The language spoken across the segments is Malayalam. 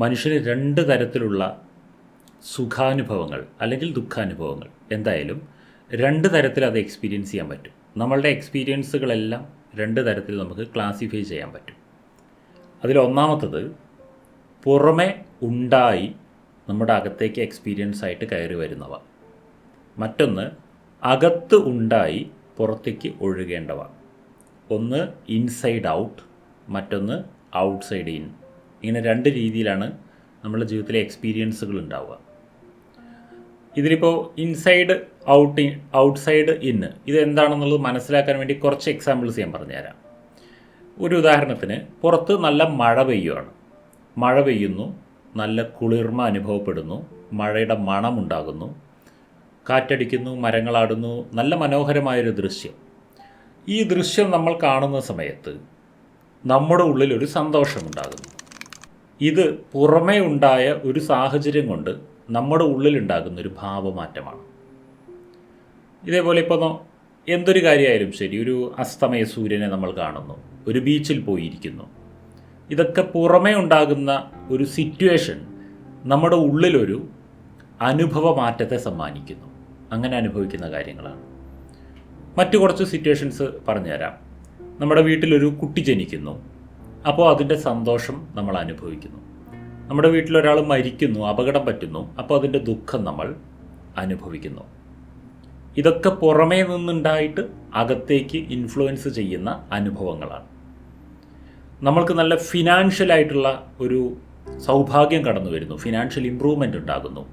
മനുഷ്യന് രണ്ട് തരത്തിലുള്ള സുഖാനുഭവങ്ങൾ അല്ലെങ്കിൽ ദുഃഖാനുഭവങ്ങൾ. എന്തായാലും രണ്ട് തരത്തിൽ അത് എക്സ്പീരിയൻസ് ചെയ്യാൻ പറ്റും. നമ്മളുടെ എക്സ്പീരിയൻസുകളെല്ലാം രണ്ട് തരത്തിൽ നമുക്ക് ക്ലാസിഫൈ ചെയ്യാൻ പറ്റും. അതിൽ ഒന്നാമത്തത് പുറമെ ഉണ്ടായി നമ്മുടെ അകത്തേക്ക് എക്സ്പീരിയൻസ് ആയിട്ട് കയറി വരുന്നവ. മറ്റൊന്ന് അകത്ത് ഉണ്ടായി പുറത്തേക്ക് ഒഴുകേണ്ടവ. ഒന്ന് ഇൻസൈഡ് ഔട്ട് മറ്റൊന്ന് ഔട്ട്സൈഡ് ഇൻ ഇങ്ങനെ രണ്ട് രീതിയിലാണ് നമ്മുടെ ജീവിതത്തിലെ എക്സ്പീരിയൻസുകൾ ഉണ്ടാവുക. ഇതിലിപ്പോൾ ഇൻസൈഡ് ഔട്ട് ഔട്ട്സൈഡ് ഇൻ ഇത് എന്താണെന്നുള്ളത് മനസ്സിലാക്കാൻ വേണ്ടി കുറച്ച് എക്സാമ്പിൾസ് ഞാൻ പറഞ്ഞുതരാം. ഒരു ഉദാഹരണത്തിന് പുറത്ത് നല്ല മഴ പെയ്യുകയാണ് മഴ പെയ്യുന്നു നല്ല കുളിർമ അനുഭവപ്പെടുന്നു മഴയുടെ മണമുണ്ടാകുന്നു കാറ്റടിക്കുന്നു മരങ്ങളാടുന്നു നല്ല മനോഹരമായൊരു ദൃശ്യം. ഈ ദൃശ്യം നമ്മൾ കാണുന്ന സമയത്ത് നമ്മുടെ ഉള്ളിൽ ഒരു സന്തോഷമുണ്ടാകുന്നു. ഇത് പുറമേ ഉണ്ടായ ഒരു സാഹചര്യം കൊണ്ട് നമ്മുടെ ഉള്ളിലുണ്ടാകുന്ന ഒരു ഭാവമാറ്റമാണ്. ഇതേപോലെ ഇപ്പോൾ എന്തൊരു കാര്യമായാലും ശരി ഒരു അസ്തമയ സൂര്യനെ നമ്മൾ കാണുന്നു ഒരു ബീച്ചിൽ പോയിരിക്കുന്നു. ഇതൊക്കെ പുറമേ ഉണ്ടാകുന്ന ഒരു സിറ്റുവേഷൻ നമ്മുടെ ഉള്ളിലൊരു അനുഭവ മാറ്റത്തെ സമ്മാനിക്കുന്നു. അങ്ങനെ അനുഭവിക്കുന്ന കാര്യങ്ങളാണ്. മറ്റു കുറച്ച് സിറ്റുവേഷൻസ് പറഞ്ഞുതരാം. നമ്മുടെ വീട്ടിലൊരു കുട്ടി ജനിക്കുന്നു. അപ്പോൾ അതിന്റെ സന്തോഷം നമ്മൾ അനുഭവിക്കുന്നു. നമ്മുടെ വീട്ടിലൊരാൾ മരിക്കുന്നു അപകടം പറ്റുന്നു അപ്പോൾ അതിന്റെ ദുഃഖം നമ്മൾ അനുഭവിക്കുന്നു. ഇതൊക്കെ പുറമേ നിന്നുണ്ടായിട്ട് അകത്തേക്ക് ഇൻഫ്ലുവൻസ് ചെയ്യുന്ന അനുഭവങ്ങളാണ്. നമ്മൾക്ക് നല്ല ഫിനാൻഷ്യലായിട്ടുള്ള ഒരു സൗഭാഗ്യം കടന്നു വരുന്നു ഫിനാൻഷ്യൽ ഇമ്പ്രൂവ്മെന്റ് ഉണ്ടാകുന്നു.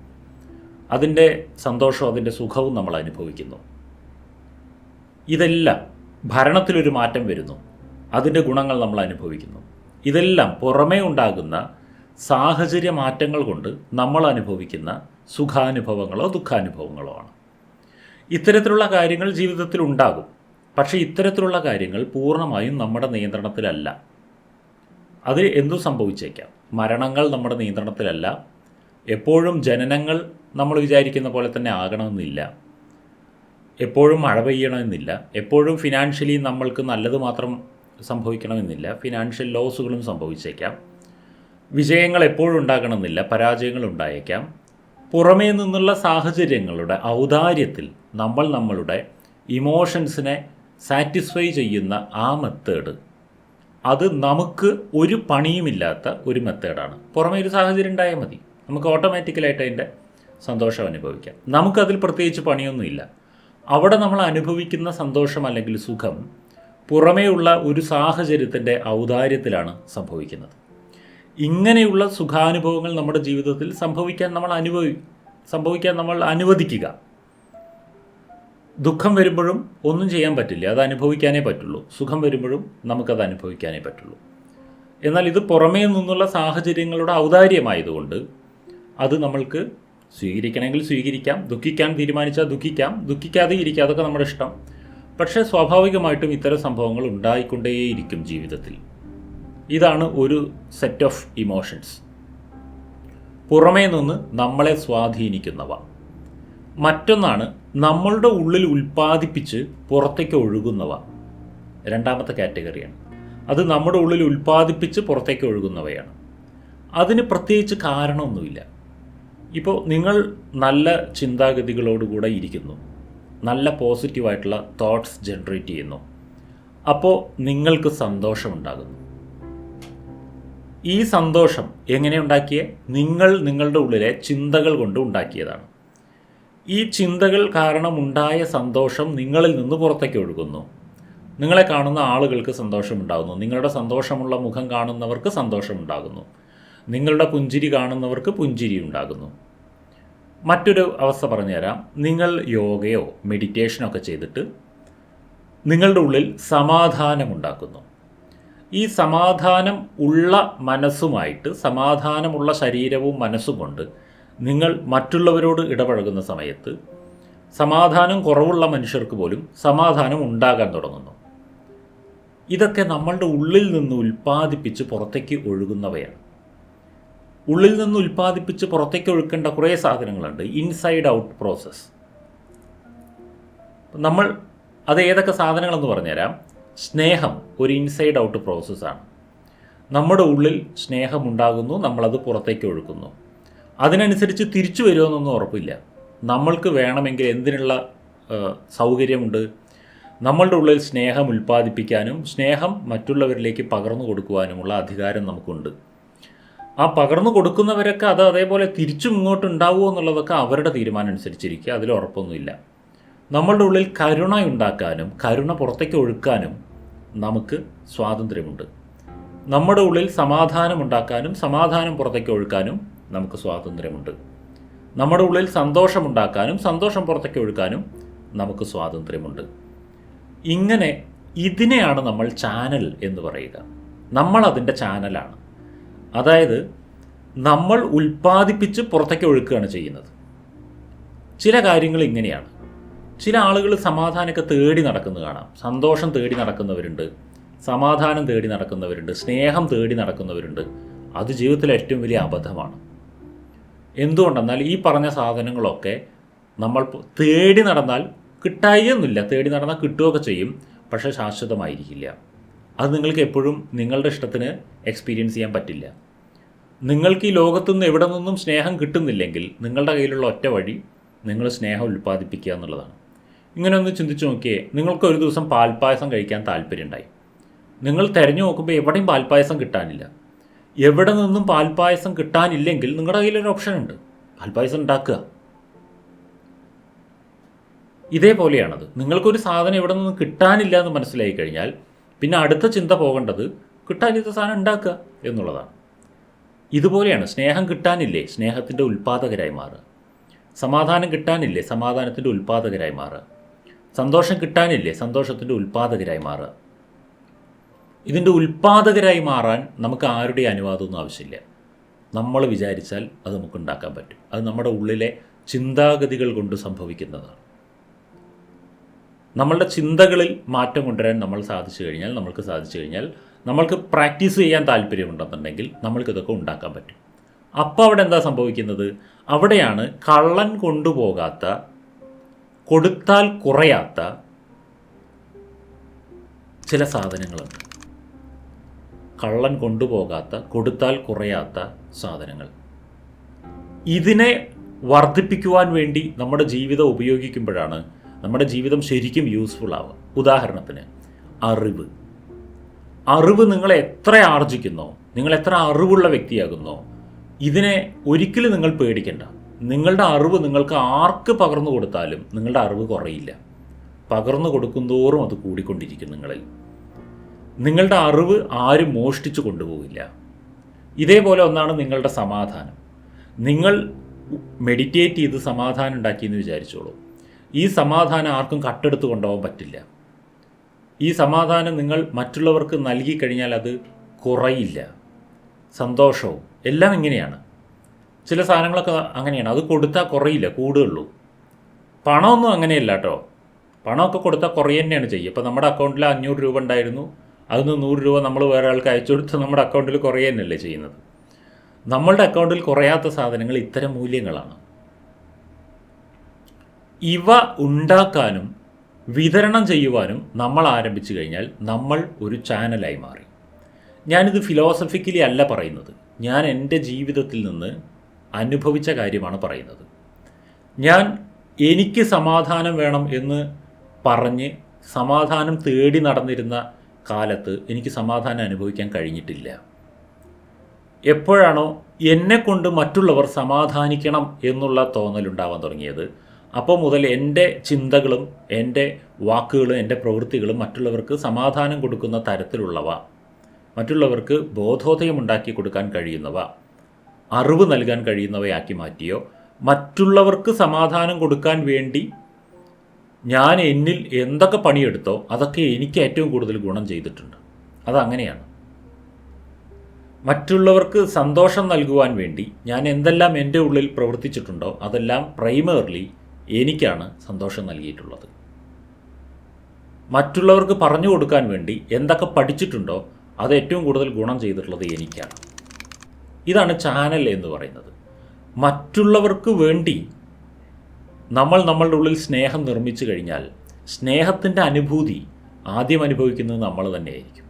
അതിന്റെ സന്തോഷവും അതിന്റെ സുഖവും നമ്മൾ അനുഭവിക്കുന്നു. ഇതെല്ലാം ഭരണത്തിലൊരു മാറ്റം വരുന്നു. അതിന്റെ ഗുണങ്ങൾ നമ്മൾ അനുഭവിക്കുന്നു. ഇതെല്ലാം പുറമേ ഉണ്ടാകുന്ന സാഹചര്യ മാറ്റങ്ങൾ കൊണ്ട് നമ്മൾ അനുഭവിക്കുന്ന സുഖാനുഭവങ്ങളോ ദുഃഖാനുഭവങ്ങളോ ആണ്. ഇത്തരത്തിലുള്ള കാര്യങ്ങൾ ജീവിതത്തിൽ ഉണ്ടാകും. പക്ഷേ ഇത്തരത്തിലുള്ള കാര്യങ്ങൾ പൂർണമായും നമ്മുടെ നിയന്ത്രണത്തിലല്ല. അത് എന്തു സംഭവിച്ചേക്കാം? മരണങ്ങൾ നമ്മുടെ നിയന്ത്രണത്തിലല്ല. എപ്പോഴും ജനനങ്ങൾ നമ്മൾ വിചാരിക്കുന്ന പോലെ തന്നെ ആകണമെന്നില്ല. എപ്പോഴും മഴ പെയ്യണമെന്നില്ല. എപ്പോഴും ഫിനാൻഷ്യലി നമ്മൾക്ക് നല്ലത് മാത്രം സംഭവിക്കണമെന്നില്ല. ഫിനാൻഷ്യൽ ലോസുകളും സംഭവിച്ചേക്കാം. വിജയങ്ങൾ എപ്പോഴും ഉണ്ടാകണമെന്നില്ല. പരാജയങ്ങൾ ഉണ്ടായേക്കാം. പുറമേ നിന്നുള്ള സാഹചര്യങ്ങളുടെ ഔദാര്യത്തിൽ നമ്മൾ നമ്മളുടെ ഇമോഷൻസിനെ സാറ്റിസ്ഫൈ ചെയ്യുന്ന ആ മെത്തേഡ് അത് നമുക്ക് ഒരു പണിയുമില്ലാത്ത ഒരു മെത്തേഡാണ് പുറമേ ഒരു സാഹചര്യം ഉണ്ടായാൽ മതി. നമുക്ക് ഓട്ടോമാറ്റിക്കലായിട്ട് അതിന്റെ സന്തോഷം അനുഭവിക്കാം. നമുക്കതിൽ പ്രത്യേകിച്ച് പണിയൊന്നുമില്ല. അവിടെ നമ്മൾ അനുഭവിക്കുന്ന സന്തോഷം അല്ലെങ്കിൽ സുഖം പുറമേയുള്ള ഒരു സാഹചര്യത്തിന്റെ ഔദാര്യത്തിലാണ് സംഭവിക്കുന്നത്. ഇങ്ങനെയുള്ള സുഖാനുഭവങ്ങൾ നമ്മുടെ ജീവിതത്തിൽ സംഭവിക്കാൻ നമ്മൾ അനുഭവി സംഭവിക്കാൻ നമ്മൾ അനുവദിക്കുക. ദുഃഖം വരുമ്പോഴും ഒന്നും ചെയ്യാൻ പറ്റില്ല. അത് അനുഭവിക്കാനേ പറ്റുള്ളൂ. സുഖം വരുമ്പോഴും നമുക്കത് അനുഭവിക്കാനേ പറ്റുള്ളൂ. എന്നാൽ ഇത് പുറമേ നിന്നുള്ള സാഹചര്യങ്ങളുടെ ഔദാര്യമായതുകൊണ്ട് അത് നമ്മൾക്ക് സ്വീകരിക്കണമെങ്കിൽ സ്വീകരിക്കാം. ദുഃഖിക്കാൻ തീരുമാനിച്ചാൽ ദുഃഖിക്കാം. ദുഃഖിക്കാതെ ഇരിക്കാം അതൊക്കെ നമ്മുടെ ഇഷ്ടം. പക്ഷേ സ്വാഭാവികമായിട്ടും ഇത്തരം സംഭവങ്ങൾ ഉണ്ടായിക്കൊണ്ടേയിരിക്കും ജീവിതത്തിൽ. ഇതാണ് ഒരു സെറ്റ് ഓഫ് ഇമോഷൻസ് പുറമേ നിന്ന് നമ്മളെ സ്വാധീനിക്കുന്നവ. മറ്റൊന്നാണ് നമ്മളുടെ ഉള്ളിൽ ഉൽപ്പാദിപ്പിച്ച് പുറത്തേക്ക് ഒഴുകുന്നവ. രണ്ടാമത്തെ കാറ്റഗറിയാണ്. അത് നമ്മുടെ ഉള്ളിൽ ഉൽപ്പാദിപ്പിച്ച് പുറത്തേക്ക് ഒഴുകുന്നവയാണ്. അതിന് പ്രത്യേകിച്ച് കാരണമൊന്നുമില്ല. ഇപ്പോൾ നിങ്ങൾ നല്ല ചിന്താഗതികളോടുകൂടെ ഇരിക്കുന്നു. നല്ല പോസിറ്റീവായിട്ടുള്ള തോട്ട്സ് ജനറേറ്റ് ചെയ്യുന്നു. അപ്പോൾ നിങ്ങൾക്ക് സന്തോഷമുണ്ടാകുന്നു. ഈ സന്തോഷം എങ്ങനെ ഉണ്ടാക്കിയേ? നിങ്ങൾ നിങ്ങളുടെ ഉള്ളിലെ ചിന്തകൾ കൊണ്ട് ഉണ്ടാക്കിയതാണ്. ഈ ചിന്തകൾ കാരണമുണ്ടായ സന്തോഷം നിങ്ങളിൽ നിന്ന് പുറത്തേക്ക് ഒഴുകുന്നു. നിങ്ങളെ കാണുന്ന ആളുകൾക്ക് സന്തോഷമുണ്ടാകുന്നു. നിങ്ങളുടെ സന്തോഷമുള്ള മുഖം കാണുന്നവർക്ക് സന്തോഷമുണ്ടാകുന്നു. നിങ്ങളുടെ പുഞ്ചിരി കാണുന്നവർക്ക് പുഞ്ചിരി ഉണ്ടാകുന്നു മറ്റൊരു അവസ്ഥ പറഞ്ഞുതരാം. നിങ്ങൾ യോഗയോ മെഡിറ്റേഷനോ ഒക്കെ ചെയ്തിട്ട് നിങ്ങളുടെ ഉള്ളിൽ സമാധാനമുണ്ടാക്കുന്നു. ഈ സമാധാനം ഉള്ള മനസ്സുമായിട്ട് സമാധാനമുള്ള ശരീരവും മനസ്സും കൊണ്ട് നിങ്ങൾ മറ്റുള്ളവരോട് ഇടപഴകുന്ന സമയത്ത് സമാധാനം കുറവുള്ള മനുഷ്യർക്ക് പോലും സമാധാനം ഉണ്ടാകാൻ തുടങ്ങുന്നു. ഇതൊക്കെ നമ്മളുടെ ഉള്ളിൽ നിന്ന് ഉൽപ്പാദിപ്പിച്ച് പുറത്തേക്ക് ഒഴുകുന്നവയാണ്. ഉള്ളിൽ നിന്ന് ഉൽപ്പാദിപ്പിച്ച് പുറത്തേക്ക് ഒഴുക്കേണ്ട കുറേ സാധനങ്ങളുണ്ട്. ഇൻസൈഡ് ഔട്ട് പ്രോസസ്സ് നമ്മൾ അത് ഏതൊക്കെ സാധനങ്ങളെന്ന് പറഞ്ഞുതരാം. സ്നേഹം ഒരു ഇൻസൈഡ് ഔട്ട് പ്രോസസ്സാണ് നമ്മുടെ ഉള്ളിൽ സ്നേഹമുണ്ടാകുന്നു നമ്മളത് പുറത്തേക്ക് ഒഴുക്കുന്നു. അതിനനുസരിച്ച് തിരിച്ചു വരുമെന്നൊന്നും ഉറപ്പില്ല. നമ്മൾക്ക് വേണമെങ്കിൽ എന്തിനുള്ള സൗകര്യമുണ്ട്? നമ്മളുടെ ഉള്ളിൽ സ്നേഹം ഉൽപ്പാദിപ്പിക്കാനും സ്നേഹം മറ്റുള്ളവരിലേക്ക് പകർന്നു കൊടുക്കുവാനുമുള്ള അധികാരം നമുക്കുണ്ട്. ആ പകർന്നു കൊടുക്കുന്നവരൊക്കെ അത് അതേപോലെ തിരിച്ചും ഇങ്ങോട്ട് ഉണ്ടാവുമോ എന്നുള്ളതൊക്കെ അവരുടെ തീരുമാനം അനുസരിച്ചിരിക്കുക. അതിൽ ഉറപ്പൊന്നുമില്ല. നമ്മളുടെ ഉള്ളിൽ കരുണ ഉണ്ടാക്കാനും കരുണ പുറത്തേക്ക് ഒഴുക്കാനും നമുക്ക് സ്വാതന്ത്ര്യമുണ്ട്. നമ്മുടെ ഉള്ളിൽ സമാധാനം ഉണ്ടാക്കാനും സമാധാനം പുറത്തേക്ക് ഒഴുക്കാനും നമുക്ക് സ്വാതന്ത്ര്യമുണ്ട്. നമ്മുടെ ഉള്ളിൽ സന്തോഷമുണ്ടാക്കാനും സന്തോഷം പുറത്തേക്ക് ഒഴുക്കാനും നമുക്ക് സ്വാതന്ത്ര്യമുണ്ട്. ഇങ്ങനെ ഇതിനെയാണ് നമ്മൾ ചാനൽ എന്ന് പറയുക. നമ്മൾ അതിന്റെ ചാനലാണ്. അതായത് നമ്മൾ ഉൽപ്പാദിപ്പിച്ച് പുറത്തേക്ക് ഒഴുക്കുകയാണ് ചെയ്യുന്നത്. ചില കാര്യങ്ങൾ ഇങ്ങനെയാണ്. ചില ആളുകൾ സമാധാനമൊക്കെ തേടി നടക്കുന്നത് കാണാം. സന്തോഷം തേടി നടക്കുന്നവരുണ്ട് സമാധാനം തേടി നടക്കുന്നവരുണ്ട് സ്നേഹം തേടി നടക്കുന്നവരുണ്ട്. അത് ജീവിതത്തിലെ ഏറ്റവും വലിയ അബദ്ധമാണ്. എന്തുകൊണ്ടെന്നാൽ ഈ പറഞ്ഞ സാധനങ്ങളൊക്കെ നമ്മൾ തേടി നടന്നാൽ കിട്ടായിയൊന്നുമില്ല തേടി നടന്നാൽ കിട്ടുകയൊക്കെ ചെയ്യും. പക്ഷേ ശാശ്വതമായിരിക്കില്ല. അത് നിങ്ങൾക്ക് എപ്പോഴും നിങ്ങളുടെ ഇഷ്ടത്തിന് എക്സ്പീരിയൻസ് ചെയ്യാൻ പറ്റില്ല. നിങ്ങൾക്ക് ഈ ലോകത്തുനിന്ന് എവിടെ നിന്നും സ്നേഹം കിട്ടുന്നില്ലെങ്കിൽ നിങ്ങളുടെ കയ്യിലുള്ള ഒറ്റ വഴി നിങ്ങൾ സ്നേഹം ഉൽപ്പാദിപ്പിക്കുക എന്നുള്ളതാണ്. ഇങ്ങനെ ഒന്ന് ചിന്തിച്ച് നോക്കിയേ നിങ്ങൾക്ക് ഒരു ദിവസം പാൽപ്പായസം കഴിക്കാൻ താല്പര്യമുണ്ടായി. നിങ്ങൾ തിരഞ്ഞു നോക്കുമ്പോൾ എവിടെയും പാൽപ്പായസം കിട്ടാനില്ല. എവിടെ നിന്നും പാൽപ്പായസം കിട്ടാനില്ലെങ്കിൽ നിങ്ങളുടെ കയ്യിലൊരു ഓപ്ഷൻ ഉണ്ട്. പാൽപ്പായസം ഉണ്ടാക്കുക. ഇതേപോലെയാണത്. നിങ്ങൾക്കൊരു സാധനം എവിടെ നിന്നും കിട്ടാനില്ല എന്ന് മനസ്സിലായി കഴിഞ്ഞാൽ പിന്നെ അടുത്ത ചിന്ത പോകേണ്ടത് കിട്ടാനില്ലാത്ത സാധനം ഉണ്ടാക്കുക എന്നുള്ളതാണ്. ഇതുപോലെയാണ് സ്നേഹം കിട്ടാനില്ലേ? സ്നേഹത്തിന്റെ ഉൽപ്പാദകരായി മാറുക. സമാധാനം കിട്ടാനില്ലേ? സമാധാനത്തിന്റെ ഉൽപ്പാദകരായി മാറുക. സന്തോഷം കിട്ടാനില്ലേ? സന്തോഷത്തിന്റെ ഉൽപ്പാദകരായി മാറുക. ഇതിന്റെ ഉൽപ്പാദകരായി മാറാൻ നമുക്ക് ആരുടെ അനുവാദമൊന്നും ആവശ്യമില്ല. നമ്മൾ വിചാരിച്ചാൽ അത് നമുക്ക് ഉണ്ടാക്കാൻ പറ്റും. അത് നമ്മുടെ ഉള്ളിലെ ചിന്താഗതികൾ കൊണ്ട് സംഭവിക്കുന്നതാണ്. നമ്മളുടെ ചിന്തകളിൽ മാറ്റം കൊണ്ടുവരാൻ നമ്മൾ സാധിച്ചു കഴിഞ്ഞാൽ നമ്മൾക്ക് സാധിച്ചു കഴിഞ്ഞാൽ നമ്മൾക്ക് പ്രാക്ടീസ് ചെയ്യാൻ താല്പര്യമുണ്ടെന്നുണ്ടെങ്കിൽ നമ്മൾക്കിതൊക്കെ ഉണ്ടാക്കാൻ പറ്റും. അപ്പോൾ അവിടെ എന്താ സംഭവിക്കുന്നത്? അവിടെയാണ് കള്ളൻ കൊണ്ടുപോകാത്ത കൊടുത്താൽ കുറയാത്ത ചില സാധനങ്ങളുണ്ട് കള്ളൻ കൊണ്ടുപോകാത്ത കൊടുത്താൽ കുറയാത്ത സാധനങ്ങൾ. ഇതിനെ വർദ്ധിപ്പിക്കുവാൻ വേണ്ടി നമ്മുടെ ജീവിതം ഉപയോഗിക്കുമ്പോഴാണ് നമ്മുടെ ജീവിതം ശരിക്കും യൂസ്ഫുൾ ആവുക. ഉദാഹരണത്തിന് അറിവ്. അറിവ് നിങ്ങൾ എത്ര ആർജിക്കുന്നോ? നിങ്ങൾ എത്ര അറിവുള്ള വ്യക്തിയാകുന്നു? ഇതിനെ ഒരിക്കലും നിങ്ങൾ പേടിക്കണ്ട. നിങ്ങളുടെ അറിവ് നിങ്ങൾക്ക് ആർക്ക് പകർന്നു കൊടുത്താലും നിങ്ങളുടെ അറിവ് കുറയില്ല. പകർന്നു കൊടുക്കുന്തോറും അത് കൂടിക്കൊണ്ടിരിക്കും നിങ്ങളിൽ. നിങ്ങളുടെ അറിവ് ആരും മോഷ്ടിച്ചു കൊണ്ടുപോകില്ല. ഇതേപോലെ ഒന്നാണ് നിങ്ങളുടെ സമാധാനം. നിങ്ങൾ മെഡിറ്റേറ്റ് ചെയ്ത് സമാധാനം ഉണ്ടാക്കിയെന്ന് വിചാരിച്ചോളൂ. ഈ സമാധാനം ആർക്കും കട്ടെടുത്ത് കൊണ്ടുപോകാൻ പറ്റില്ല. ഈ സമാധാനം നിങ്ങൾ മറ്റുള്ളവർക്ക് നൽകി കഴിഞ്ഞാൽ അത് കുറയില്ല. സന്തോഷവും. എല്ലാം ഇങ്ങനെയാണ്. ചില സാധനങ്ങളൊക്കെ അങ്ങനെയാണ്. അത് കൊടുത്താൽ കുറയില്ല കൂടുകയുള്ളൂ പണമൊന്നും അങ്ങനെയല്ല കേട്ടോ പണമൊക്കെ കൊടുത്താൽ കുറേ തന്നെയാണ് ചെയ്യുക. ഇപ്പോൾ നമ്മുടെ അക്കൗണ്ടിൽ അഞ്ഞൂറ് രൂപ ഉണ്ടായിരുന്നു. അതിന് നൂറ് രൂപ നമ്മൾ വേറെ ആൾക്ക് അയച്ചു കൊടുത്ത് നമ്മുടെ അക്കൗണ്ടിൽ കുറേ തന്നെയല്ലേ ചെയ്യുന്നത്. നമ്മളുടെ അക്കൗണ്ടിൽ കുറയാത്ത സാധനങ്ങൾ ഇത്തരം മൂല്യങ്ങളാണ്. ഇവ ഉണ്ടാക്കാനും വിതരണം ചെയ്യുവാനും നമ്മൾ ആരംഭിച്ചു കഴിഞ്ഞാൽ നമ്മൾ ഒരു ചാനലായി മാറി. ഞാനിത് ഫിലോസഫിക്കലി അല്ല പറയുന്നത്. ഞാൻ എന്റെ ജീവിതത്തിൽ നിന്ന് അനുഭവിച്ച കാര്യമാണ് പറയുന്നത്. ഞാൻ എനിക്ക് സമാധാനം വേണം എന്ന് പറഞ്ഞ് സമാധാനം തേടി നടന്നിരുന്ന കാലത്ത് എനിക്ക് സമാധാനം അനുഭവിക്കാൻ കഴിഞ്ഞിട്ടില്ല. എപ്പോഴാണോ എന്നെക്കൊണ്ട് മറ്റുള്ളവർ സമാധാനിക്കണം എന്നുള്ള തോന്നലുണ്ടാവാൻ തുടങ്ങിയത് അപ്പോൾ മുതൽ എന്റെ ചിന്തകളും എന്റെ വാക്കുകളും എന്റെ പ്രവൃത്തികളും മറ്റുള്ളവർക്ക് സമാധാനം കൊടുക്കുന്ന തരത്തിലുള്ളവ. മറ്റുള്ളവർക്ക് ബോധോദയം ഉണ്ടാക്കി കൊടുക്കാൻ കഴിയുന്നവ. അറിവ് നൽകാൻ കഴിയുന്നവയാക്കി മാറ്റിയോ. മറ്റുള്ളവർക്ക് സമാധാനം കൊടുക്കാൻ വേണ്ടി ഞാൻ എന്നിൽ എന്തൊക്കെ പണിയെടുത്തോ അതൊക്കെ എനിക്ക് ഏറ്റവും കൂടുതൽ ഗുണം ചെയ്തിട്ടുണ്ട്. അതങ്ങനെയാണ്. മറ്റുള്ളവർക്ക് സന്തോഷം നൽകുവാൻ വേണ്ടി ഞാൻ എന്തെല്ലാം എന്റെ ഉള്ളിൽ പ്രവർത്തിച്ചിട്ടുണ്ടോ അതെല്ലാം പ്രൈമർലി എനിക്കാണ് സന്തോഷം നൽകിയിട്ടുള്ളത്. മറ്റുള്ളവർക്ക് പറഞ്ഞു കൊടുക്കാൻ വേണ്ടി എന്തൊക്കെ പഠിച്ചിട്ടുണ്ടോ അത് ഏറ്റവും കൂടുതൽ ഗുണം ചെയ്തിട്ടുള്ളത് എനിക്കാണ്. ഇതാണ് ചാനൽ എന്ന് പറയുന്നത്. മറ്റുള്ളവർക്ക് വേണ്ടി നമ്മൾ നമ്മളുടെ ഉള്ളിൽ സ്നേഹം നിർമ്മിച്ചു കഴിഞ്ഞാൽ സ്നേഹത്തിന്റെ അനുഭൂതി ആദ്യം അനുഭവിക്കുന്നത് നമ്മൾ തന്നെയായിരിക്കും.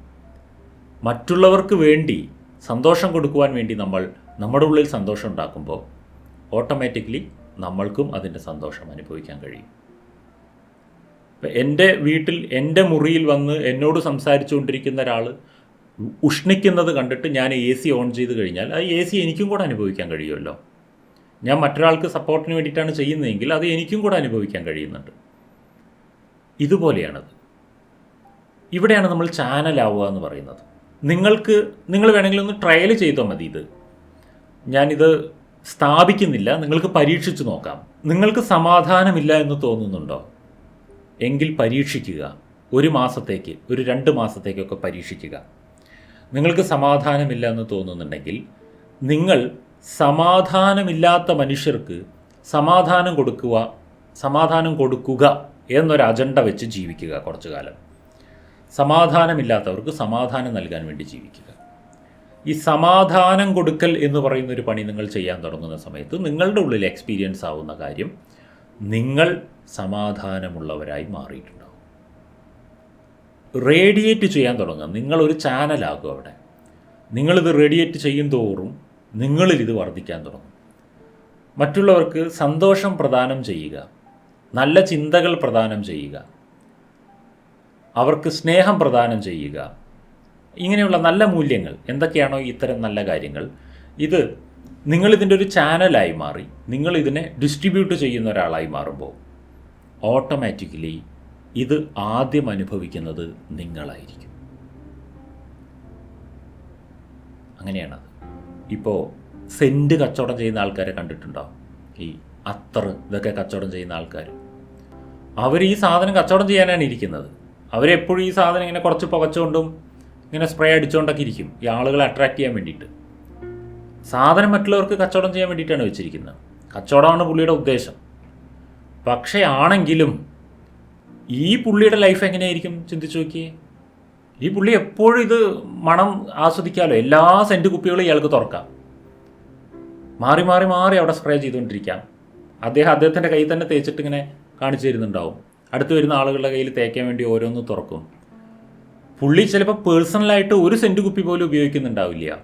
മറ്റുള്ളവർക്ക് വേണ്ടി സന്തോഷം കൊടുക്കുവാൻ വേണ്ടി നമ്മൾ നമ്മുടെ ഉള്ളിൽ സന്തോഷം ഉണ്ടാക്കുമ്പോൾ ഓട്ടോമാറ്റിക്കലി നമ്മൾക്കും അതിന്റെ സന്തോഷം അനുഭവിക്കാൻ കഴിയും. ഇപ്പം എന്റെ വീട്ടിൽ എന്റെ മുറിയിൽ വന്ന് എന്നോട് സംസാരിച്ചുകൊണ്ടിരിക്കുന്ന ഒരാൾ ഉഷ്ണിക്കുന്നത് കണ്ടിട്ട് ഞാൻ എ സി ഓൺ ചെയ്ത് കഴിഞ്ഞാൽ ആ എ സി എനിക്കും കൂടെ അനുഭവിക്കാൻ കഴിയുമല്ലോ. ഞാൻ മറ്റൊരാൾക്ക് സപ്പോർട്ടിന് വേണ്ടിയിട്ടാണ് ചെയ്യുന്നതെങ്കിൽ അത് എനിക്കും കൂടെ അനുഭവിക്കാൻ കഴിയുന്നുണ്ട്. ഇതുപോലെയാണത്. ഇവിടെയാണ് നമ്മൾ ചാനലാവുക എന്ന് പറയുന്നത്. നിങ്ങൾക്ക് നിങ്ങൾ വേണമെങ്കിൽ ഒന്ന് ട്രയൽ ചെയ്തോ മതി ഇത്. ഞാനിത് സ്ഥാപിക്കുന്നില്ല നിങ്ങൾക്ക് പരീക്ഷിച്ചു നോക്കാം. നിങ്ങൾക്ക് സമാധാനമില്ല എന്ന് തോന്നുന്നുണ്ടോ? എങ്കിൽ പരീക്ഷിക്കുക. ഒരു മാസത്തേക്ക് ഒരു രണ്ട് മാസത്തേക്കൊക്കെ പരീക്ഷിക്കുക. നിങ്ങൾക്ക് സമാധാനമില്ല എന്ന് തോന്നുന്നുണ്ടെങ്കിൽ നിങ്ങൾ സമാധാനമില്ലാത്ത മനുഷ്യർക്ക് സമാധാനം കൊടുക്കുക സമാധാനം കൊടുക്കുക എന്നൊരു അജണ്ട വെച്ച് ജീവിക്കുക കുറച്ചു കാലം സമാധാനമില്ലാത്തവർക്ക് സമാധാനം നൽകാൻ വേണ്ടി ജീവിക്കുക. ഈ സമാധാനം കൊടുക്കൽ എന്ന് പറയുന്ന ഒരു പണി നിങ്ങൾ ചെയ്യാൻ തുടങ്ങുന്ന സമയത്ത് നിങ്ങളുടെ ഉള്ളിൽ എക്സ്പീരിയൻസ് ആവുന്ന കാര്യം നിങ്ങൾ സമാധാനമുള്ളവരായി മാറിയിട്ടുണ്ടാവും. റേഡിയേറ്റ് ചെയ്യാൻ തുടങ്ങുക. നിങ്ങളൊരു ചാനലാകും അവിടെ. നിങ്ങളിത് റേഡിയേറ്റ് ചെയ്യും തോറും നിങ്ങളിൽ ഇത് വർദ്ധിക്കാൻ തുടങ്ങും. മറ്റുള്ളവർക്ക് സന്തോഷം പ്രദാനം ചെയ്യുക. നല്ല ചിന്തകൾ പ്രദാനം ചെയ്യുക. അവർക്ക് സ്നേഹം പ്രദാനം ചെയ്യുക. ഇങ്ങനെയുള്ള നല്ല മൂല്യങ്ങൾ എന്തൊക്കെയാണോ ഇത്തരം നല്ല കാര്യങ്ങൾ ഇത് നിങ്ങളിതിന്റെ ഒരു ചാനലായി മാറി നിങ്ങൾ ഇതിനെ ഡിസ്ട്രിബ്യൂട്ട് ചെയ്യുന്ന ഒരാളായി മാറുമ്പോൾ ഓട്ടോമാറ്റിക്കലി ഇത് ആദ്യം അനുഭവിക്കുന്നത് നിങ്ങളായിരിക്കും. അങ്ങനെയാണത്. ഇപ്പോൾ സെന്റ് കച്ചവടം ചെയ്യുന്ന ആൾക്കാരെ കണ്ടിട്ടുണ്ടോ? ഈ അത്തർ ഇതൊക്കെ കച്ചവടം ചെയ്യുന്ന ആൾക്കാർ അവർ ഈ സാധനം കച്ചവടം ചെയ്യാനാണ് ഇരിക്കുന്നത്. അവരെപ്പോഴും ഈ സാധനം ഇങ്ങനെ കുറച്ച് പുകച്ചുകൊണ്ടും ഇങ്ങനെ സ്പ്രേ അടിച്ചുകൊണ്ടൊക്കെ ഇരിക്കും. ഈ ആളുകളെ അട്രാക്ട് ചെയ്യാൻ വേണ്ടിയിട്ട്. സാധനം മറ്റുള്ളവർക്ക് കച്ചവടം ചെയ്യാൻ വേണ്ടിയിട്ടാണ് വെച്ചിരിക്കുന്നത്. കച്ചവടമാണ് പുള്ളിയുടെ ഉദ്ദേശം. പക്ഷേ ആണെങ്കിലും ഈ പുള്ളിയുടെ ലൈഫ് എങ്ങനെയായിരിക്കും ചിന്തിച്ചു നോക്കിയേ? ഈ പുള്ളി എപ്പോഴും ഇത് മണം ആസ്വദിക്കാമല്ലോ എല്ലാ സെന്റ് കുപ്പികളും ഇയാൾക്ക് തുറക്കാം. മാറി മാറി മാറി അവിടെ സ്പ്രേ ചെയ്തുകൊണ്ടിരിക്കാം. അദ്ദേഹം അദ്ദേഹത്തിന്റെ കയ്യിൽ തന്നെ തേച്ചിട്ട് ഇങ്ങനെ കാണിച്ചു തരുന്നുണ്ടാവും. അടുത്ത് വരുന്ന ആളുകളുടെ കയ്യിൽ തേക്കാൻ വേണ്ടി ഓരോന്ന് തുറക്കും. പുള്ളി ചിലപ്പോൾ പേഴ്സണലായിട്ട് ഒരു സെന്റ് കുപ്പി പോലും ഉപയോഗിക്കുന്നുണ്ടാവില്ല.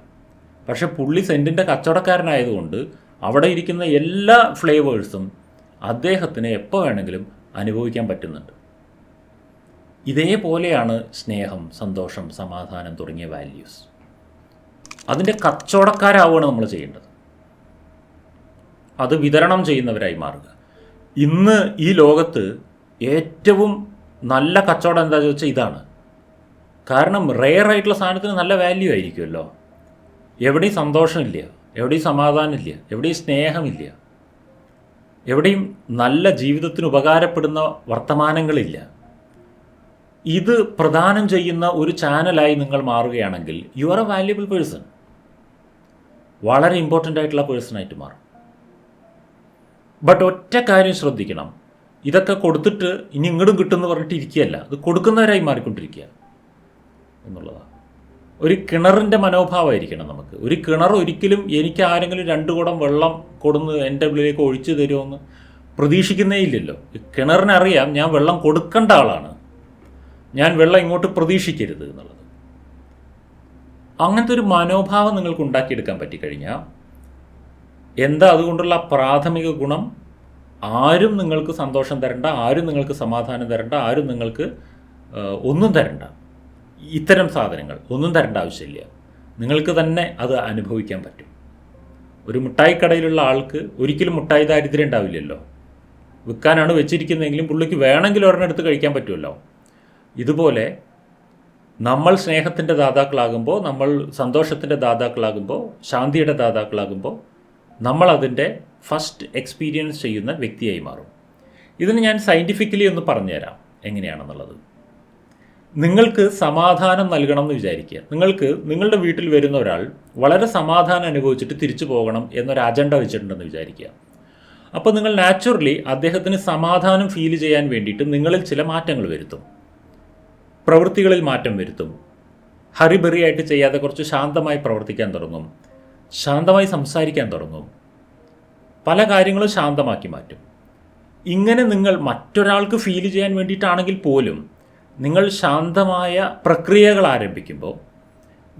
പക്ഷെ പുള്ളി സെന്റിന്റെ കച്ചവടക്കാരനായതുകൊണ്ട് അവിടെ ഇരിക്കുന്ന എല്ലാ ഫ്ലേവേഴ്സും അദ്ദേഹത്തിന് എപ്പോൾ വേണമെങ്കിലും അനുഭവിക്കാൻ പറ്റുന്നുണ്ട്. ഇതേപോലെയാണ് സ്നേഹം സന്തോഷം സമാധാനം തുടങ്ങിയ വാല്യൂസ് അതിന്റെ കച്ചവടക്കാരാവുകയാണ് നമ്മൾ ചെയ്യേണ്ടത്. അത് വിതരണം ചെയ്യുന്നവരായി മാറുക. ഇന്ന് ഈ ലോകത്ത് ഏറ്റവും നല്ല കച്ചവടം എന്താ ചോദിച്ചാൽ ഇതാണ്. കാരണം റെയർ ആയിട്ടുള്ള സാധനത്തിന് നല്ല വാല്യൂ ആയിരിക്കുമല്ലോ. എവിടെയും സന്തോഷമില്ല എവിടെയും സമാധാനമില്ല എവിടെയും സ്നേഹമില്ല. എവിടെയും നല്ല ജീവിതത്തിന് ഉപകാരപ്പെടുന്ന വർത്തമാനങ്ങളില്ല. ഇത് പ്രദാനം ചെയ്യുന്ന ഒരു ചാനലായി നിങ്ങൾ മാറുകയാണെങ്കിൽ you are a valuable person വളരെ ഇമ്പോർട്ടന്റ് ആയിട്ടുള്ള പേഴ്സണായിട്ട് മാറും. ബട്ട് ഒറ്റ കാര്യം ശ്രദ്ധിക്കണം. ഇതൊക്കെ കൊടുത്തിട്ട് ഇനി ഇങ്ങോട്ടും കിട്ടുമെന്ന് പറഞ്ഞിട്ട് ഇരിക്കുകയല്ല. അത് കൊടുക്കുന്നവരായി മാറിക്കൊണ്ടിരിക്കുക എന്നുള്ളതാണ്. ഒരു കിണറിന്റെ മനോഭാവമായിരിക്കണം നമുക്ക്. ഒരു കിണർ ഒരിക്കലും എനിക്ക് ആരെങ്കിലും രണ്ട് കുടം വെള്ളം കൊടുന്ന് എന്റെ ഉള്ളിലേക്ക് ഒഴിച്ചു തരുമെന്ന് പ്രതീക്ഷിക്കുന്നേ ഇല്ലല്ലോ കിണറിനറിയാം ഞാൻ വെള്ളം കൊടുക്കേണ്ട ആളാണ്. ഞാൻ വെള്ളം ഇങ്ങോട്ട് പ്രതീക്ഷിക്കരുത് എന്നുള്ളത്. അങ്ങനത്തെ ഒരു മനോഭാവം നിങ്ങൾക്ക് ഉണ്ടാക്കിയെടുക്കാൻ പറ്റിക്കഴിഞ്ഞാൽ എന്താ അതുകൊണ്ടുള്ള പ്രാഥമിക ഗുണം? ആരും നിങ്ങൾക്ക് സന്തോഷം തരണ്ട ആരും നിങ്ങൾക്ക് സമാധാനം തരണ്ട ആരും നിങ്ങൾക്ക് ഒന്നും തരണ്ട. ഇത്തരം സാധനങ്ങൾ ഒന്നും തരേണ്ട ആവശ്യമില്ല. നിങ്ങൾക്ക് തന്നെ അത് അനുഭവിക്കാൻ പറ്റും. ഒരു മുട്ടായി കടയിലുള്ള ആൾക്ക് ഒരിക്കലും മിഠായി ദാരിദ്ര്യം ഉണ്ടാവില്ലല്ലോ. വിൽക്കാനാണ് വെച്ചിരിക്കുന്നതെങ്കിലും പുള്ളിക്ക് വേണമെങ്കിൽ ഒരെണ്ണം കഴിക്കാൻ പറ്റുമല്ലോ. ഇതുപോലെ നമ്മൾ സ്നേഹത്തിന്റെ ദാതാക്കളാകുമ്പോൾ നമ്മൾ സന്തോഷത്തിന്റെ ദാതാക്കളാകുമ്പോൾ ശാന്തിയുടെ ദാതാക്കളാകുമ്പോൾ നമ്മളതിന്റെ ഫസ്റ്റ് എക്സ്പീരിയൻസ് ചെയ്യുന്ന വ്യക്തിയായി മാറും. ഇതിന് ഞാൻ സയന്റിഫിക്കലി ഒന്ന് പറഞ്ഞുതരാം. എങ്ങനെയാണെന്നുള്ളത്? നിങ്ങൾക്ക് സമാധാനം നൽകണം എന്ന് വിചാരിക്കുക. നിങ്ങൾക്ക് നിങ്ങളുടെ വീട്ടിൽ വരുന്ന ഒരാൾ വളരെ സമാധാനം അനുഭവിച്ചിട്ട് തിരിച്ചു പോകണം എന്നൊരു അജണ്ട വെച്ചിട്ടുണ്ടെന്ന് വിചാരിക്കുക. അപ്പോൾ നിങ്ങൾ നാച്ചുറലി അദ്ദേഹത്തിന് സമാധാനം ഫീൽ ചെയ്യാൻ വേണ്ടിയിട്ട് നിങ്ങളിൽ ചില മാറ്റങ്ങൾ വരുത്തും. പ്രവൃത്തികളിൽ മാറ്റം വരുത്തും. ഹറിബെറിയായിട്ട് ചെയ്യാതെ കുറച്ച് ശാന്തമായി പ്രവർത്തിക്കാൻ തുടങ്ങും. ശാന്തമായി സംസാരിക്കാൻ തുടങ്ങും. പല കാര്യങ്ങളും ശാന്തമാക്കി മാറ്റും. ഇങ്ങനെ നിങ്ങൾ മറ്റൊരാൾക്ക് ഫീൽ ചെയ്യാൻ വേണ്ടിയിട്ടാണെങ്കിൽ പോലും നിങ്ങൾ ശാന്തമായ പ്രക്രിയകൾ ആരംഭിക്കുമ്പോൾ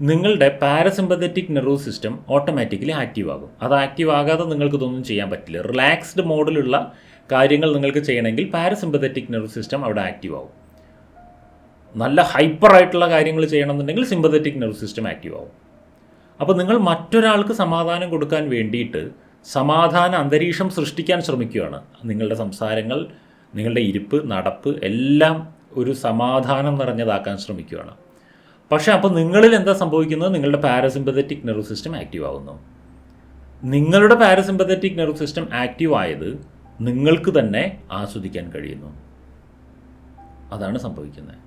നിങ്ങളുടെ parasympathetic nervous system automatically active ആകും. അത് ആക്റ്റീവ് ആകാതെ നിങ്ങൾക്ക് ഇതൊന്നും ചെയ്യാൻ പറ്റില്ല. റിലാക്സ്ഡ് മോഡിലുള്ള കാര്യങ്ങൾ നിങ്ങൾക്ക് ചെയ്യണമെങ്കിൽ പാരസിമ്പത്തറ്റിക് നെർവസ് സിസ്റ്റം അവിടെ ആക്റ്റീവ് ആകും. നല്ല ഹൈപ്പർ ആയിട്ടുള്ള കാര്യങ്ങൾ ചെയ്യണമെന്നുണ്ടെങ്കിൽ സിമ്പത്തറ്റിക് നെർവസ് സിസ്റ്റം ആക്റ്റീവ് ആകും. അപ്പോൾ നിങ്ങൾ മറ്റൊരാൾക്ക് സമാധാനം കൊടുക്കാൻ വേണ്ടിയിട്ട് സമാധാന അന്തരീക്ഷം സൃഷ്ടിക്കാൻ ശ്രമിക്കുകയാണ്. നിങ്ങളുടെ സംസാരങ്ങൾ നിങ്ങളുടെ ഇരിപ്പ് നടപ്പ് എല്ലാം ഒരു സമാധാനം നിറഞ്ഞതാക്കാൻ ശ്രമിക്കുകയാണ്. പക്ഷേ അപ്പോൾ നിങ്ങളിൽ എന്താ സംഭവിക്കുന്നത്? നിങ്ങളുടെ പാരസിമ്പത്തറ്റിക് നെർവ് സിസ്റ്റം ആക്റ്റീവ് ആകുന്നു നിങ്ങളുടെ പാരസിമ്പത്തറ്റിക് നെർവ് സിസ്റ്റം ആക്റ്റീവ് ആയത് നിങ്ങൾക്ക് തന്നെ ആസ്വദിക്കാൻ കഴിയുന്നു. അതാണ് സംഭവിക്കുന്നത്.